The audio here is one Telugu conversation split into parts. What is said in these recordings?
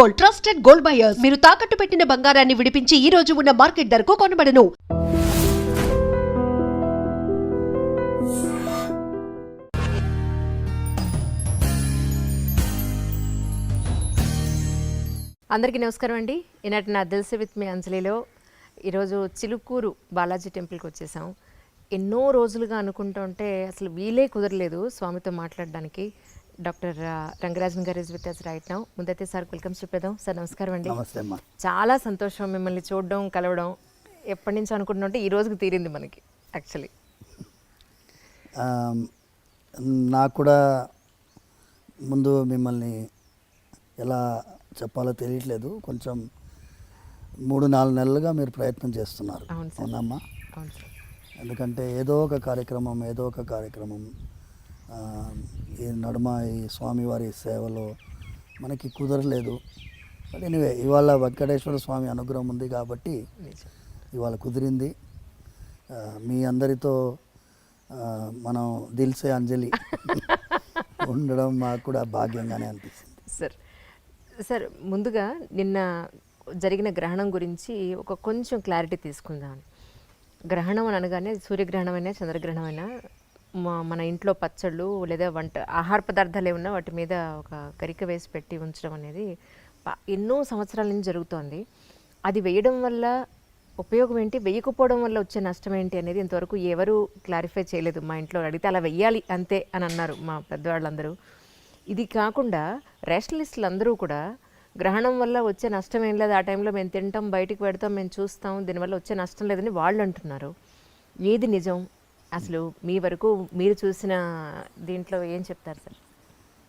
Gold trusted gold buyers. మీరు తాకట్టు పెట్టిన బంగారాన్ని విడిపించి ఈ రోజు ఉన్న మార్కెట్ ధరకు కొనబడను. అందరికీ నమస్కారం అండి. ఈనాటి నా దిల్సి విత్ మీ అంజలిలో ఈరోజు చిలుకూరు బాలాజీ టెంపుల్కి వచ్చేసాం. ఎన్నో రోజులుగా అనుకుంటుంటే అసలు వీలే కుదరలేదు స్వామితో మాట్లాడడానికి. డాక్టర్ రంగరాజన్ గారు is with us right now ముందైతే సార్ వెల్కమ్ చెప్పేద్దాం సార్ నమస్కారం అండి. నమస్తే అమ్మా. చాలా సంతోషం మిమ్మల్ని చూడడం కలవడం. ఎప్పటి నుంచి అనుకుంటుంటే ఈ రోజుకి తీరింది మనకి యాక్చువల్లీ నాకు కూడా ముందు మిమ్మల్ని ఎలా చెప్పాలో తెలియట్లేదు. కొంచెం మూడు నాలుగు నెలలుగా మీరు ప్రయత్నం చేస్తున్నారు. అవునమ్మా ఎందుకంటే ఏదో ఒక కార్యక్రమం ఏదో ఒక కార్యక్రమం ఈ నడుమ ఈ స్వామివారి సేవలో మనకి కుదరలేదు. బట్ ఎనివే ఇవాళ వెంకటేశ్వర స్వామి అనుగ్రహం ఉంది కాబట్టి ఇవాళ కుదిరింది. మీ అందరితో మనం దిల్సే అంజలి ఉండడం మాకు కూడా భాగ్యంగానే అనిపిస్తుంది. సార్ సార్ ముందుగా నిన్న జరిగిన గ్రహణం గురించి ఒక కొంచెం క్లారిటీ తీసుకుందాం. గ్రహణం అని అనగానే సూర్యగ్రహణమైనా చంద్రగ్రహణమైనా మన ఇంట్లో పచ్చళ్ళు లేదా వంట ఆహార పదార్థాలు ఏమన్నా వాటి మీద ఒక గరిక వేసి పెట్టి ఉంచడం అనేది ఎన్నో సంవత్సరాల నుంచి జరుగుతోంది. అది వేయడం వల్ల ఉపయోగం ఏంటి? వేయకపోవడం వల్ల వచ్చే నష్టం ఏంటి అనేది ఇంతవరకు ఎవరు క్లారిఫై చేయలేదు. మా ఇంట్లో అడిగితే అలా వెయ్యాలి అంతే అని అన్నారు మా పెద్దవాళ్ళందరూ. ఇది కాకుండా రేషనలిస్టులు అందరూ కూడా గ్రహణం వల్ల వచ్చే నష్టం ఏం లేదు. ఆ టైంలో మేము తింటాం బయటికి పెడతాం మేము చూస్తాం దీనివల్ల వచ్చే నష్టం లేదని వాళ్ళు అంటున్నారు. ఏది నిజం? అసలు మీ వరకు మీరు చూసిన దీంట్లో ఏం చెప్తారు సార్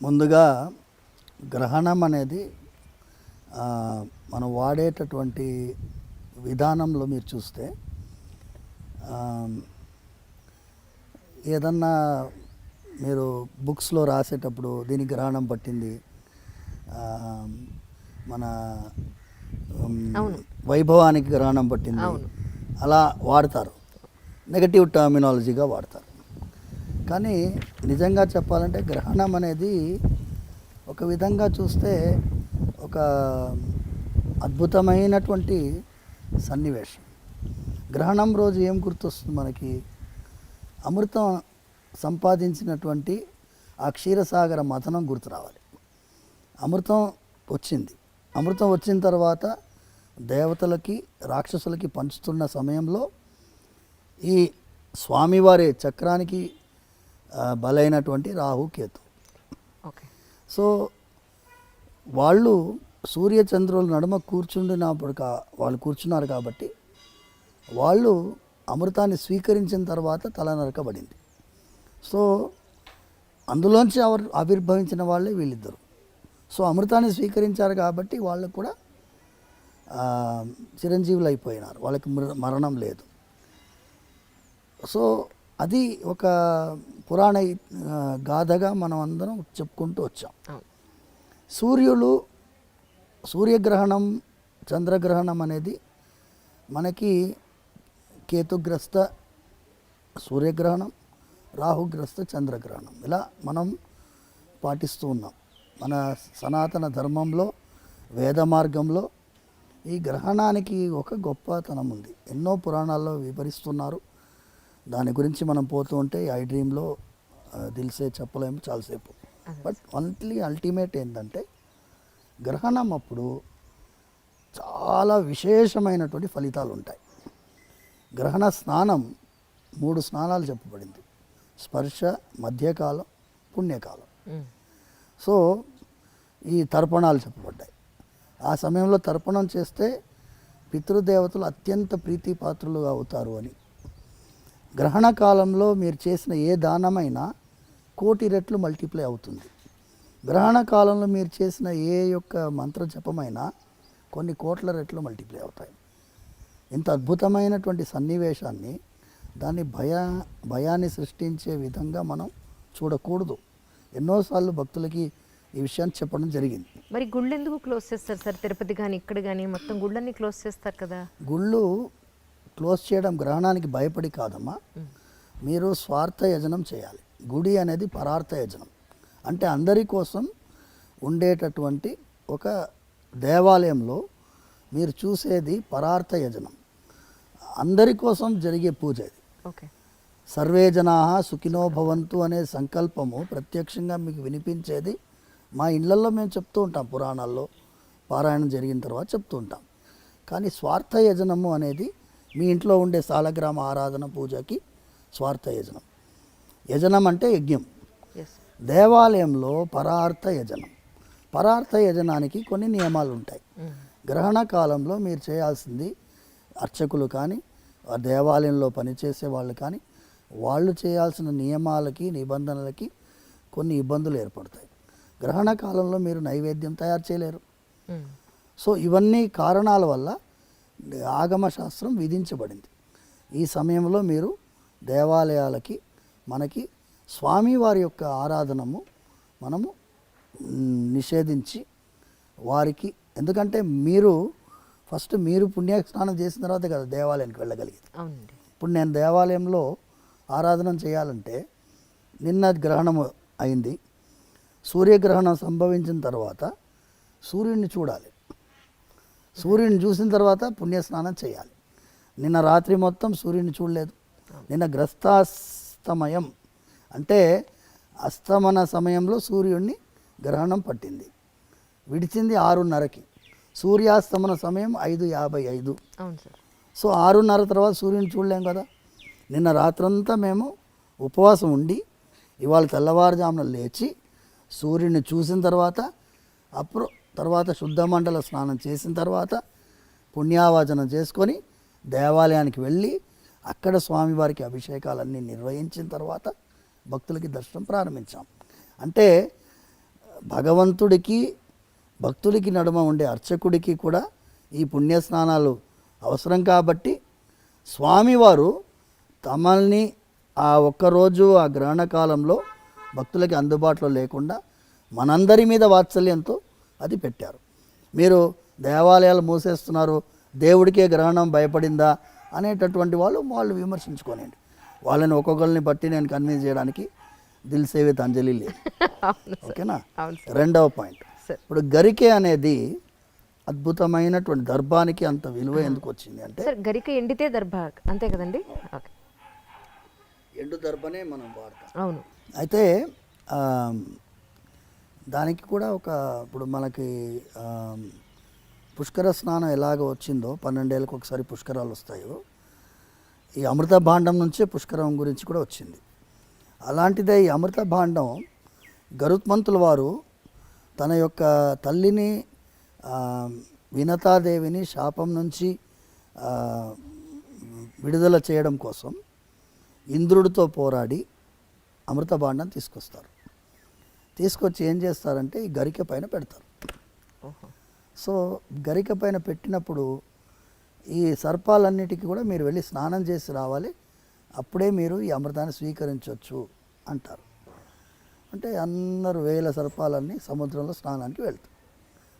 ముందుగా గ్రహణం అనేది మనం వాడేటటువంటి విధానంలో మీరు చూస్తే ఏదన్నా మీరు బుక్స్లో రాసేటప్పుడు దీనికి గ్రహణం పట్టింది మన. వైభవానికి గ్రహణం పట్టింది అవును. అలా వాడతారు నెగటివ్ టర్మినాలజీగా వాడతారు. కానీ నిజంగా చెప్పాలంటే గ్రహణం అనేది ఒక విధంగా చూస్తే ఒక అద్భుతమైనటువంటి సన్నివేశం. గ్రహణం రోజు ఏం గుర్తొస్తుంది మనకి? అమృతం సంపాదించినటువంటి ఆ క్షీరసాగర మథనం గుర్తు రావాలి. అమృతం వచ్చింది. అమృతం వచ్చిన తర్వాత దేవతలకి రాక్షసులకి పంచుతున్న సమయంలో ఈ స్వామివారి చక్రానికి బలైనటువంటి రాహు కేతు. ఓకే. సో వాళ్ళు సూర్యచంద్రుల నడుమ కూర్చుండినప్పుడు కా వాళ్ళు కూర్చున్నారు కాబట్టి వాళ్ళు అమృతాన్ని స్వీకరించిన తర్వాత తల నరకబడింది. సో అందులోంచి అవర్ ఆవిర్భవించిన వాళ్ళే వీళ్ళిద్దరు. సో అమృతాన్ని స్వీకరించారు కాబట్టి వాళ్ళకు కూడా చిరంజీవులు అయిపోయినారు వాళ్ళకి మర- మరణం లేదు. సో అది ఒక పురాణ గాథగా మనం అందరం చెప్పుకుంటూ వచ్చాం. సూర్యులు సూర్యగ్రహణం చంద్రగ్రహణం అనేది మనకి కేతుగ్రస్త సూర్యగ్రహణం రాహుగ్రస్త చంద్రగ్రహణం. ఇలా మనం పాటిస్తూ ఉన్నాం. మన సనాతన ధర్మంలో వేద మార్గంలో ఈ గ్రహణానికి ఒక గొప్పతనం ఉంది. ఎన్నో పురాణాల్లో వివరిస్తున్నారు. దాని గురించి మనం పోతూ ఉంటే ఐ డ్రీమ్లో దిల్సే చెప్పలేము చాలాసేపు. బట్ ఓన్లీ అల్టిమేట్ ఏంటంటే గ్రహణం అప్పుడు చాలా విశేషమైనటువంటి ఫలితాలు ఉంటాయి గ్రహణ స్నానం మూడు స్నానాలు చెప్పబడింది. స్పర్శ మధ్యకాలం పుణ్యకాలం. సో ఈ తర్పణాలు చెప్పబడ్డాయి. ఆ సమయంలో తర్పణం చేస్తే పితృదేవతలు అత్యంత ప్రీతిపాత్రులు అవుతారు అని. గ్రహణ కాలంలో మీరు చేసిన ఏ దానమైనా కోటి రెట్లు మల్టిప్లై అవుతుంది. గ్రహణ కాలంలో మీరు చేసిన ఏ యొక్క మంత్ర జపమైనా కొన్ని కోట్ల రెట్లు మల్టిప్లై అవుతాయి. ఇంత అద్భుతమైనటువంటి సన్నివేశాన్ని దాన్ని భయ భయాన్ని సృష్టించే విధంగా మనం చూడకూడదు. ఎన్నోసార్లు భక్తులకి ఈ విషయాన్ని చెప్పడం జరిగింది. మరి గుళ్ళు ఎందుకు క్లోజ్ చేస్తారు సార్? తిరుపతి కానీ ఇక్కడ కానీ మొత్తం గుళ్ళన్నీ క్లోజ్ చేస్తారు కదా? గుళ్ళు క్లోజ్ చేయడం గ్రహణానికి భయపడి కాదమ్మా. మీరు స్వార్థ యజనం చేయాలి. గుడి అనేది పరార్థ యజనం. అంటే అందరి కోసం ఉండేటటువంటి ఒక దేవాలయంలో మీరు చూసేది పరార్థ యజనం. అందరి కోసం జరిగే పూజ ఇది. ఓకే. సర్వే జనా సుఖినో భవంతు అనే సంకల్పము ప్రత్యక్షంగా మీకు వినిపించేది మా ఇళ్ళలో మేము చెప్తూ ఉంటాం. పురాణాల్లో పారాయణం జరిగిన తర్వాత చెప్తూ ఉంటాం. కానీ స్వార్థ యజనము అనేది మీ ఇంట్లో ఉండే సాలగ్రామ ఆరాధన పూజకి స్వార్థ యజనం. యజనం అంటే యజ్ఞం. దేవాలయంలో పరార్థ యజనం. పరార్థ యజనానికి కొన్ని నియమాలు ఉంటాయి గ్రహణ కాలంలో మీరు చేయాల్సింది అర్చకులు కానీ దేవాలయంలో పనిచేసే వాళ్ళు కానీ వాళ్ళు చేయాల్సిన నియమాలకి నిబంధనలకి కొన్ని ఇబ్బందులు ఏర్పడతాయి. గ్రహణ కాలంలో మీరు నైవేద్యం తయారు చేయలేరు. సో ఇవన్నీ కారణాల వల్ల ఆగమ శాస్త్రం విధించబడింది. ఈ సమయంలో మీరు దేవాలయాలకి మనకి స్వామివారి యొక్క ఆరాధనము మనము నిషేధించి వారికి ఎందుకంటే మీరు ఫస్ట్ మీరు పుణ్య స్నానం చేసిన తర్వాతే కదా దేవాలయానికి వెళ్ళగలిగేది. ఇప్పుడు నేను దేవాలయంలో ఆరాధన చేయాలంటే నిన్న గ్రహణం అయింది. సూర్యగ్రహణం సంభవించిన తర్వాత సూర్యుడిని చూడాలి. సూర్యుడిని చూసిన తర్వాత పుణ్యస్నానం చేయాలి. నిన్న రాత్రి మొత్తం సూర్యుడిని చూడలేదు. నిన్న గ్రస్తాస్తమయం అంటే అస్తమన సమయంలో సూర్యుడిని గ్రహణం పట్టింది. విడిచింది ఆరున్నరకి. సూర్యాస్తమన సమయం ఐదు యాభై ఐదు. సో ఆరున్నర తర్వాత సూర్యుని చూడలేం కదా. నిన్న రాత్రంతా మేము ఉపవాసం ఉండి ఇవాళ తెల్లవారుజామున లేచి సూర్యుని చూసిన తర్వాత అప్పుడు తర్వాత శుద్ధ మండల స్నానం చేసిన తర్వాత పుణ్యావాచనం చేసుకొని దేవాలయానికి వెళ్ళి అక్కడ స్వామివారికి అభిషేకాలన్నీ నిర్వహించిన తర్వాత భక్తులకి దర్శనం ప్రారంభించాం. అంటే భగవంతుడికి భక్తుడికి నడుమ ఉండే అర్చకుడికి కూడా ఈ పుణ్యస్నానాలు అవసరం కాబట్టి స్వామివారు తమల్ని ఆ ఒక్కరోజు ఆ గ్రహణ కాలంలో భక్తులకి అందుబాటులో లేకుండా మనందరి మీద వాత్సల్యంతో అది పెట్టారు. మీరు దేవాలయాలు మూసేస్తున్నారు దేవుడికే గ్రహణం భయపడిందా అనేటటువంటి వాళ్ళు వాళ్ళు విమర్శించుకోనండి వాళ్ళని ఒక్కొక్కరిని బట్టి నేను కన్విన్స్ చేయడానికి దిల్ సేవిత్ అంజలి లేదు. ఓకేనా? రెండవ పాయింట్. సార్. ఇప్పుడు గరికె అనేది అద్భుతమైనటువంటి దర్భానికి అంత విలువ ఎందుకు వచ్చింది అంటే గరిక ఎండితే దర్భ అంతే కదండి? ఎండు దర్భనే మనం వాడతాం. అవును. అయితే దానికి కూడా ఒక ఇప్పుడు మనకి పుష్కర స్నానం ఎలాగ వచ్చిందో పన్నెండేళ్ళకి ఒకసారి పుష్కరాలు వస్తాయో ఈ అమృత భాండం నుంచే పుష్కరం గురించి కూడా వచ్చింది. అలాంటిదే ఈ అమృత భాండం గరుత్మంతుల వారు తన యొక్క తల్లిని వినతాదేవిని శాపం నుంచి విడుదల చేయడం కోసం ఇంద్రుడితో పోరాడి అమృత భాండం తీసుకొస్తారు. తీసుకొచ్చి ఏం చేస్తారంటే ఈ గరిక పైన పెడతారు. సో గరిక పైన పెట్టినప్పుడు ఈ సర్పాలన్నిటికీ కూడా మీరు వెళ్ళి స్నానం చేసి రావాలి. అప్పుడే మీరు ఈ అమృతాన్ని స్వీకరించవచ్చు అంటారు. అంటే అందరు వేల సర్పాలన్నీ సముద్రంలో స్నానానికి వెళ్తారు.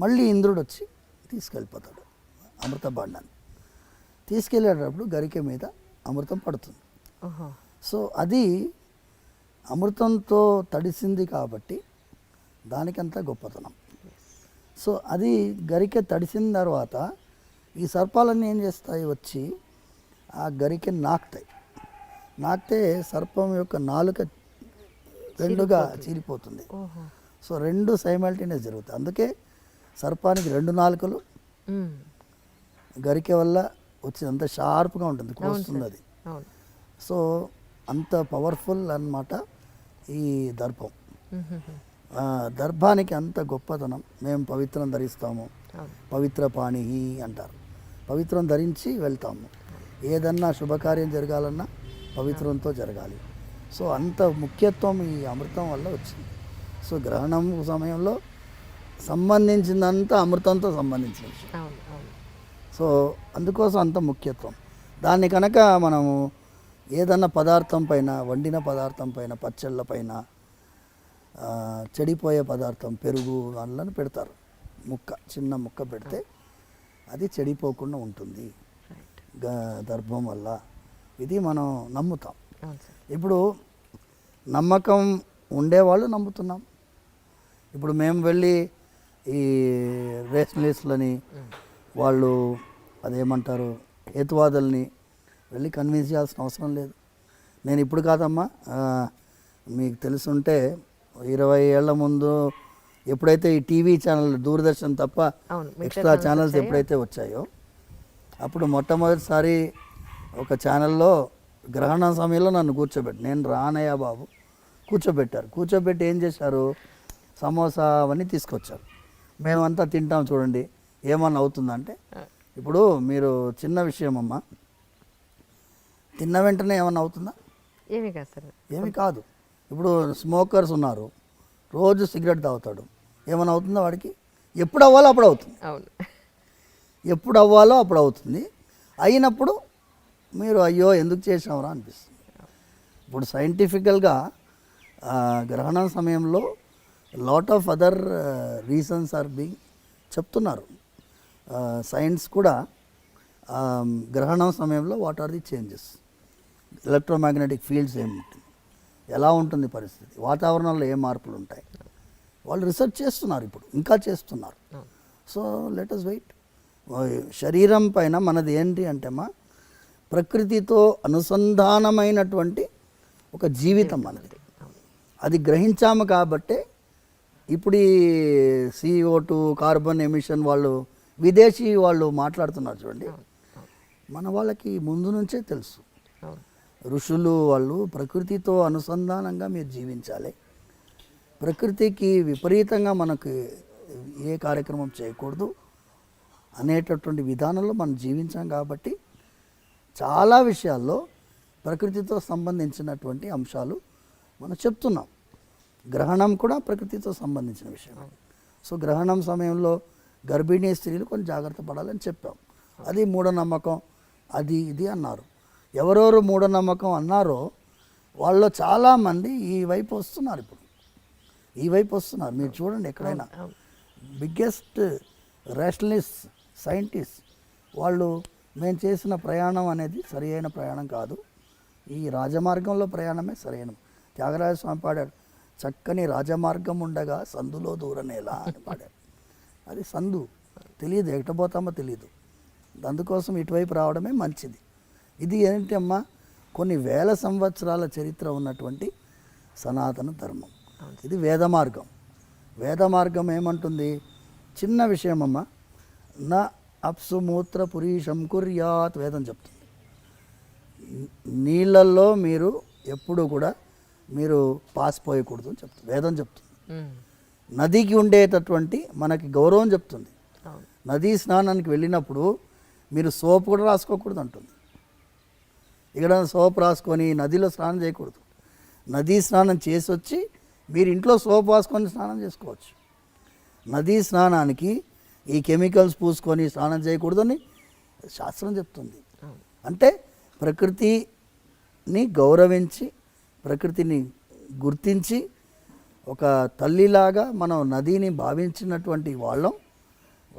మళ్ళీ ఇంద్రుడు వచ్చి తీసుకెళ్ళిపోతాడు అమృత భాండాన్ని. తీసుకెళ్ళేటప్పుడు గరిక మీద అమృతం పడుతుంది. సో అది అమృతంతో తడిసింది కాబట్టి దానికంత గొప్పతనం. సో అది గరికె తడిసిన తర్వాత ఈ సర్పాలన్నీ ఏం చేస్తాయి? వచ్చి ఆ గరికెని నాకుతాయి. నాకితే సర్పం యొక్క నాలుక రెండుగా చీలిపోతుంది సో రెండు సైమల్టేనియస్ జరుగుతాయి. అందుకే సర్పానికి రెండు నాలుకలు. గరికె వల్ల వచ్చి అంత షార్ప్గా ఉంటుంది కోస్తుంది అది సో అంత పవర్ఫుల్ అన్నమాట ఈ. ఆ, దర్భానికి అంత గొప్పతనం మేము పవిత్రం ధరిస్తాము. పవిత్ర పాణి అంటారు. పవిత్రం ధరించి వెళ్తాము. ఏదన్నా శుభకార్యం జరగాలన్నా పవిత్రంతో జరగాలి. సో అంత ముఖ్యత్వం ఈ అమృతం వల్ల వచ్చింది. సో గ్రహణం సమయంలో సంబంధించిందంతా అమృతంతో సంబంధించిన విషయం. సో అందుకోసం అంత ముఖ్యత్వం. దాన్ని కనుక మనము ఏదన్నా పదార్థం పైన వండిన పదార్థం పైన పచ్చళ్ళ పైన చెడిపోయే పదార్థం పెరుగు అందులో పెడతారు. ముక్క చిన్న ముక్క పెడితే అది చెడిపోకుండా ఉంటుంది. రైట్ గ- దర్భం వల్ల. ఇది మనం నమ్ముతాం. ఇప్పుడు నమ్మకం ఉండేవాళ్ళు నమ్ముతున్నాం. ఇప్పుడు మేము వెళ్ళి ఈ రేషనలిస్టులని వాళ్ళు అదేమంటారు హేతువాదుల్ని వెళ్ళి కన్విన్స్ చేయాల్సిన అవసరం లేదు. నేను ఇప్పుడు కాదమ్మా మీకు తెలుసుంటే ఇరవై ఏళ్ళ ముందు ఎప్పుడైతే ఈ టీవీ ఛానల్ దూరదర్శన్ తప్ప ఎక్స్ట్రా ఛానల్స్. ఎప్పుడైతే వచ్చాయో అప్పుడు మొట్టమొదటిసారి ఒక ఛానల్లో గ్రహణం సమయంలో నన్ను కూర్చోబెట్టి నేను రానయ్య బాబు కూర్చోబెట్టారు. కూర్చోబెట్టి ఏం చేశారు? సమోసా అవన్నీ తీసుకొచ్చారు. మేమంతా తింటాం చూడండి ఏమన్నా అవుతుందంటే ఇప్పుడు మీరు చిన్న విషయం అమ్మా తిన్న వెంటనే ఏమన్నా అవుతుందా? ఏమీ కాదు సార్. ఏమి కాదు. ఇప్పుడు స్మోకర్స్ ఉన్నారు. రోజు సిగరెట్ తాగుతాడు. ఏమైనా అవుతుందా వాడికి? ఎప్పుడు అవ్వాలో అప్పుడు అవుతుంది. అవును. ఎప్పుడు అవ్వాలో అప్పుడు అవుతుంది. అయినప్పుడు మీరు అయ్యో ఎందుకు చేసావురా అనిపిస్తుంది. ఇప్పుడు సైంటిఫికల్గా గ్రహణం సమయంలో lot of other reasons are being చెప్తున్నారు. సైన్స్ కూడా గ్రహణం సమయంలో what are the changes electromagnetic fields ఏముంటుంది? ఎలా ఉంటుంది పరిస్థితి? వాతావరణంలో ఏ మార్పులు ఉంటాయి వాళ్ళు రీసెర్చ్ చేస్తున్నారు ఇప్పుడు ఇంకా చేస్తున్నారు. సో లెట్ అస్ వెయిట్ శరీరం పైన మనది ఏంటి అంటే మా ప్రకృతితో అనుసంధానమైనటువంటి ఒక జీవితం మనది. అది గ్రహించాము కాబట్టే ఇప్పుడు ఈ సిఓ టూ కార్బన్ ఎమిషన్ వాళ్ళు విదేశీ వాళ్ళు మాట్లాడుతున్నారు చూడండి. మన వాళ్ళకి ముందు నుంచే తెలుసు. ఋషులు వాళ్ళు ప్రకృతితో అనుసంధానంగా మీరు జీవించాలి. ప్రకృతికి విపరీతంగా మనకు ఏ కార్యక్రమం చేయకూడదు. అనేటటువంటి విధానంలో మనం జీవించాం కాబట్టి చాలా విషయాల్లో ప్రకృతితో సంబంధించినటువంటి అంశాలు మనం చెప్తున్నాం. గ్రహణం కూడా ప్రకృతితో సంబంధించిన విషయం. సో గ్రహణం సమయంలో గర్భిణీ స్త్రీలు కొంచెం జాగ్రత్త పడాలని చెప్పాం. అది మూఢనమ్మకం అది ఇది అన్నారు. ఎవరెవరు మూఢనమ్మకం అన్నారో వాళ్ళు చాలామంది ఈ వైపు వస్తున్నారు ఇప్పుడు. ఈ వైపు వస్తున్నారు. మీరు చూడండి ఎక్కడైనా. బిగ్గెస్ట్ రేషనలిస్ట్ సైంటిస్ట్ వాళ్ళు మేము చేసిన ప్రయాణం అనేది సరి అయిన ప్రయాణం కాదు. ఈ రాజమార్గంలో ప్రయాణమే సరైన త్యాగరాజ స్వామి పాడాడు. చక్కని రాజమార్గం ఉండగా సందులో దూరనేలా అని పాడాడు. అది సందు. తెలియదు ఎక్కడ పోతామో తెలియదు. అందుకోసం ఇటువైపు రావడమే మంచిది. ఇది ఏంటి అమ్మా కొన్ని వేల సంవత్సరాల చరిత్ర ఉన్నటువంటి సనాతన ధర్మం. ఇది వేద మార్గం. వేద మార్గం ఏమంటుంది? చిన్న విషయం అమ్మ నా అప్సు మూత్ర పురీషం కుర్యాత్ వేదం చెప్తుంది. నీళ్ళల్లో మీరు ఎప్పుడు కూడా మీరు పాస్ పోయకూడదు అని చెప్తుంది. వేదం చెప్తుంది. నదికి ఉండేటటువంటి మనకి గౌరవం చెప్తుంది. నదీ స్నానానికి వెళ్ళినప్పుడు మీరు సోప్ కూడా రాసుకోకూడదు అంటుంది. ఇక్కడ సోప్ రాసుకొని నదిలో స్నానం చేయకూడదు. నదీ స్నానం చేసి వచ్చి మీరు ఇంట్లో సోప్ రాసుకొని స్నానం చేసుకోవచ్చు. నదీ స్నానానికి ఈ కెమికల్స్ పూసుకొని స్నానం చేయకూడదని శాస్త్రం చెప్తుంది. అంటే ప్రకృతిని గౌరవించి ప్రకృతిని గుర్తించి ఒక తల్లిలాగా మనం నదిని భావించినటువంటి వాళ్ళం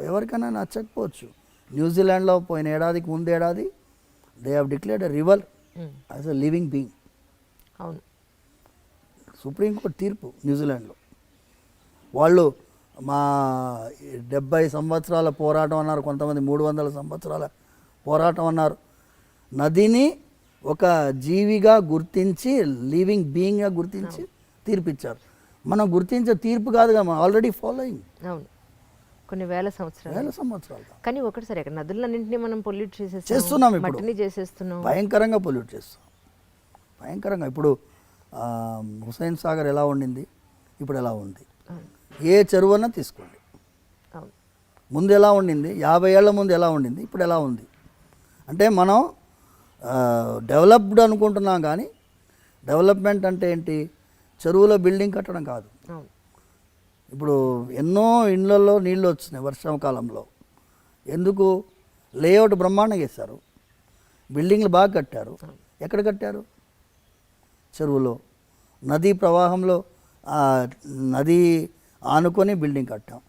ఎవరికైనా నచ్చకపోవచ్చు. న్యూజిలాండ్లో పోయిన ఏడాదికి ముందేడాది they have declared a river. As a living being అవును. సుప్రీంకోర్టు తీర్పు న్యూజిలాండ్లో. వాళ్ళు మా డెబ్బై సంవత్సరాల పోరాటం అన్నారు కొంతమంది మూడు వందల సంవత్సరాల పోరాటం అన్నారు. నదిని ఒక జీవిగా గుర్తించి లివింగ్ బీయింగ్గా గుర్తించి తీర్పిచ్చారు. మనం గుర్తించే తీర్పు కాదుగా మనం ఆల్రెడీ ఫాలోయింగ్ అవును. కొన్ని వేల సంవత్సరాలు. వేల సంవత్సరాలు కానీ ఒకటి సరే నదులన్నింటినీ మనం పొల్యూట్ చేసేస్తున్నాం చేస్తున్నాం. మట్టిని చేసేస్తున్నాం భయంకరంగా పొల్యూట్ చేస్తాం భయంకరంగా. ఇప్పుడు ఆ, హుస్సేన్ సాగర్ ఎలా ఉండింది? ఇప్పుడు ఎలా ఉంది? ఏ చెరువన్నా తీసుకోండి. ముందు ఎలా ఉండింది? యాభై ఏళ్ళ ముందు ఎలా ఉండింది? ఇప్పుడు ఎలా ఉంది? అంటే మనం డెవలప్డ్ అనుకుంటున్నాం కానీ డెవలప్మెంట్ అంటే ఏంటి? చెరువులో బిల్డింగ్ కట్టడం కాదు. ఇప్పుడు ఎన్నో ఇండ్లలో నీళ్ళు వచ్చినాయి వర్షాకాలంలో ఎందుకు? లేఅవుట్ బ్రహ్మాండంగా వేశారు. బిల్డింగ్లు బాగా కట్టారు. ఎక్కడ కట్టారు? చెరువులో. నదీ ప్రవాహంలో నది ఆనుకొని బిల్డింగ్ కట్టాం.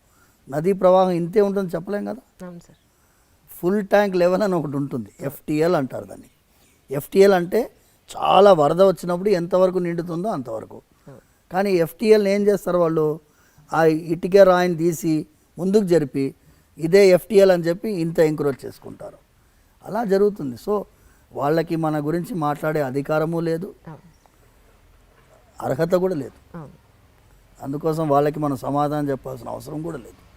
నదీ ప్రవాహం ఇంతే ఉంటుందని చెప్పలేం కదా? ఫుల్ ట్యాంక్ లెవెల్ అని ఒకటి ఉంటుంది. ఎఫ్టిఎల్ అంటారు దాన్ని. ఎఫ్టిఎల్ అంటే చాలా వరద వచ్చినప్పుడు ఎంతవరకు నిండుతుందో అంతవరకు. కానీ ఎఫ్టిఎల్ ఏం చేస్తారు వాళ్ళు? ఆ ఇటుక రాయిని తీసి ముందుకు జరిపి ఇదే ఎఫ్టీఎల్ అని చెప్పి ఇంత ఎంక్రోచ్ చేసుకుంటారు. అలా జరుగుతుంది. సో వాళ్ళకి మన గురించి మాట్లాడే అధికారము లేదు. అర్హత కూడా లేదు. అందుకోసం వాళ్ళకి మనం సమాధానం చెప్పాల్సిన అవసరం కూడా లేదు.